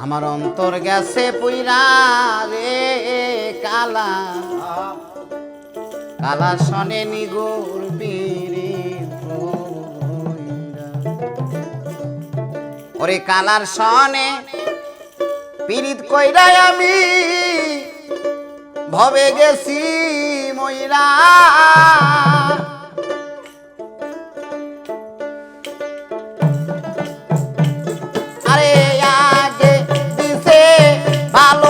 আমার অন্তর গেছে পুইরা রে কালা। কালা শনে নিগুর পিরি ওরে কালার শনে পীড়িত কইরাই আমি ভবে গেছি ময়রা Falou!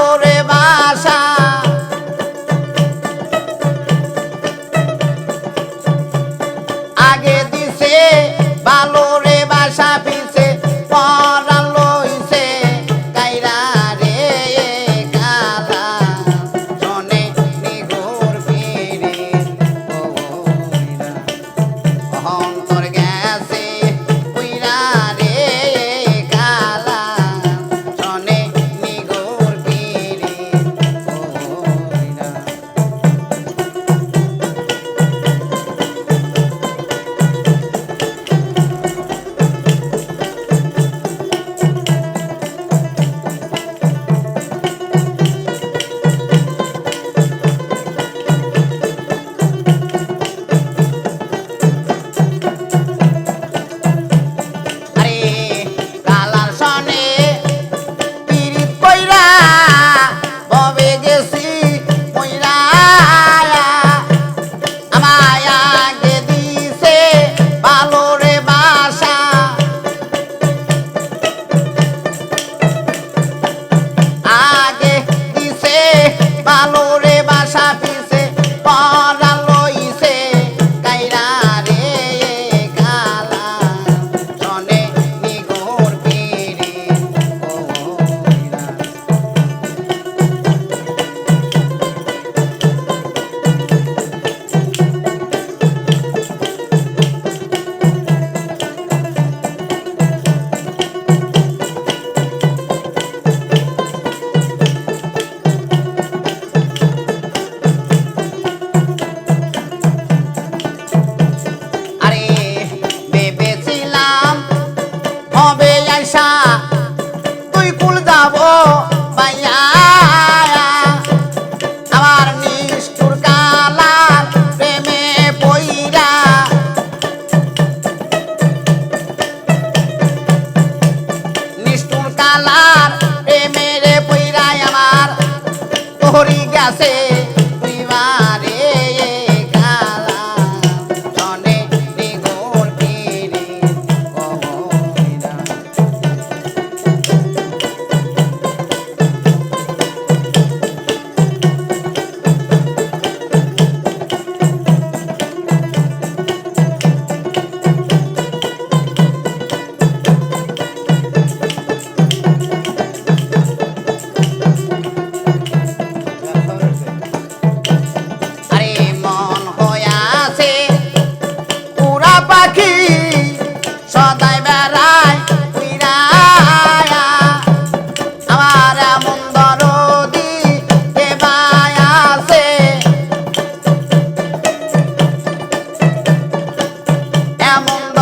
মরি গেছে।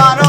i don't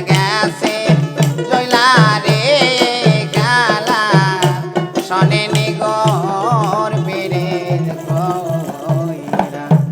again.